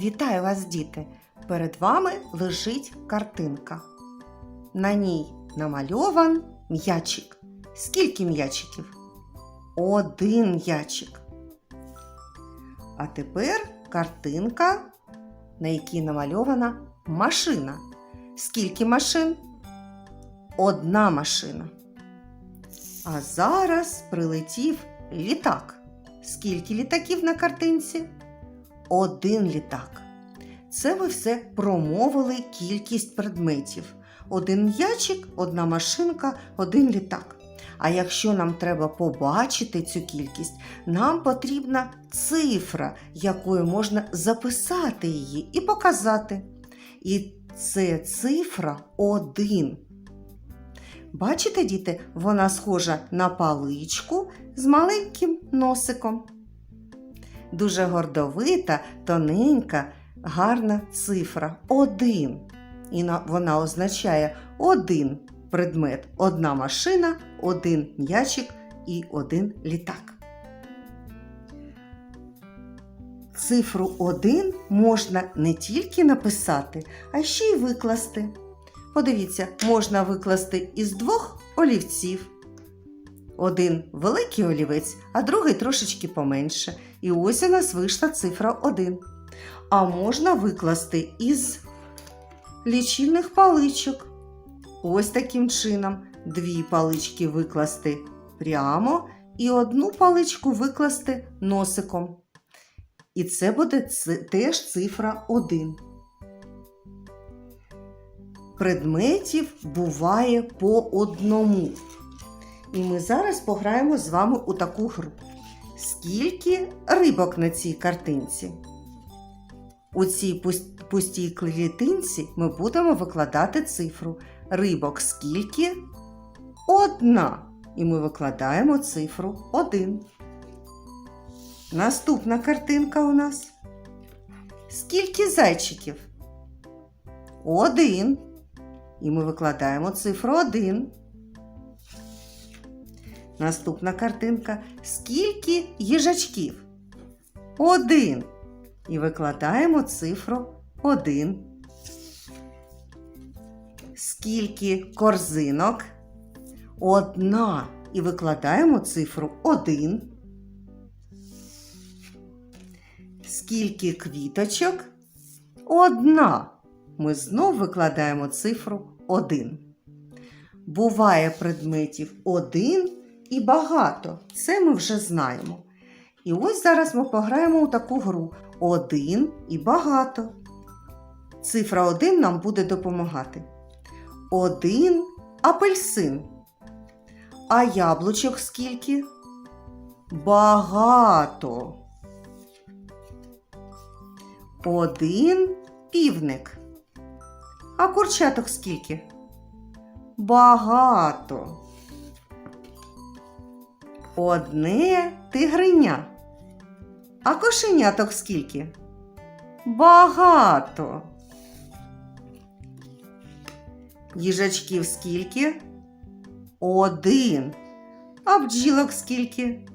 Вітаю вас, діти! Перед вами лежить картинка. На ній намальован м'ячик. Скільки м'ячиків? Один м'ячик. А тепер картинка, на якій намальована машина. Скільки машин? Одна машина. А зараз прилетів літак. Скільки літаків на картинці? Один літак. Це ми все промовили кількість предметів. Один м'ячик, одна машинка, один літак. А якщо нам треба побачити цю кількість, нам потрібна цифра, якою можна записати її і показати. І це цифра 1. Бачите, діти, вона схожа на паличку з маленьким носиком. Дуже гордовита, тоненька, гарна цифра 1. І вона означає один предмет, одна машина, один м'ячик і один літак. Цифру 1 можна не тільки написати, а ще й викласти. Подивіться, можна викласти із двох олівців. Один великий олівець, а другий трошечки поменше. І ось у нас вийшла цифра 1. А можна викласти із лічильних паличок. Ось таким чином дві палички викласти прямо і одну паличку викласти носиком. І це буде теж цифра 1. Предметів буває по одному. І ми зараз пограємо з вами у таку гру. Скільки рибок на цій картинці? У цій пустій клітинці ми будемо викладати цифру. Рибок скільки? Одна. І ми викладаємо цифру 1. Наступна картинка у нас. Скільки зайчиків? Один. І ми викладаємо цифру 1. Наступна картинка. Скільки їжачків? Один. І викладаємо цифру 1. Скільки корзинок? Одна. І викладаємо цифру 1. Скільки квіточок? Одна. Ми знов викладаємо цифру 1. Буває предметів один і багато. Це ми вже знаємо. І ось зараз ми пограємо у таку гру один і багато. Цифра 1 нам буде допомагати. Один апельсин. А яблучок скільки? Багато. Один півник. А курчаток скільки? Багато. Одне тигриня. А кошеняток скільки? Багато. Їжачків скільки? Один. А бджілок скільки?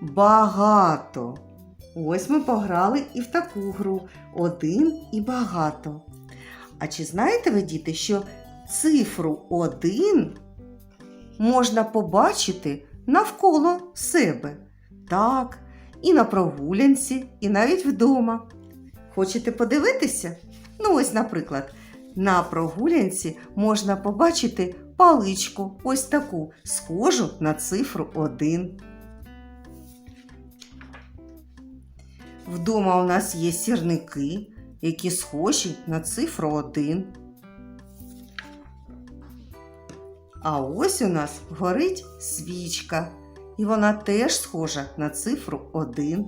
Багато. Ось ми пограли і в таку гру один і багато. А чи знаєте ви, діти, що цифру один можна побачити навколо себе? Так, і на прогулянці, і навіть вдома. Хочете подивитися? Ну, ось, наприклад, на прогулянці можна побачити паличку, ось таку, схожу на цифру 1. Вдома у нас є сірники, які схожі на цифру 1. А ось у нас горить свічка, і вона теж схожа на цифру 1.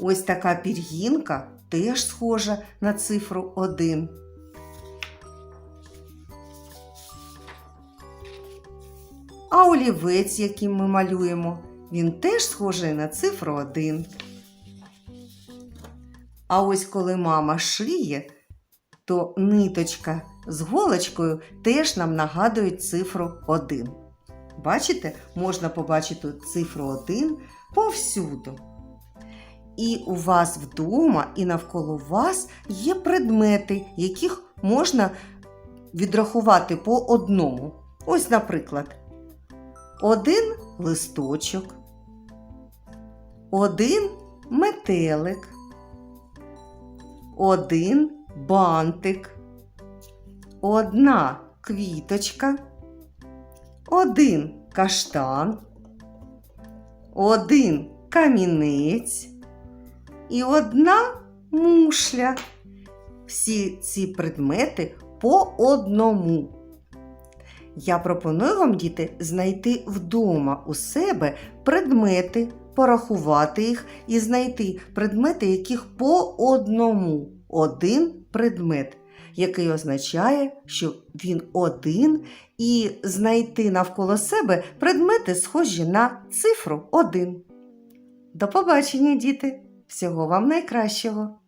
Ось така пір'їнка теж схожа на цифру 1. А олівець, яким ми малюємо, він теж схожий на цифру 1. А ось коли мама шиє, то ниточка з голочкою теж нам нагадують цифру 1. Бачите, можна побачити цифру 1 повсюду. І у вас вдома і навколо вас є предмети, яких можна відрахувати по одному. Ось, наприклад, один листочок, один метелик, один бантик, одна квіточка, один каштан, один камінець і одна мушля. Всі ці предмети по одному. Я пропоную вам, діти, знайти вдома у себе предмети, порахувати їх і знайти предмети, яких по одному один предмет, який означає, що він один, і знайти навколо себе предмети, схожі на цифру 1. До побачення, діти! Всього вам найкращого!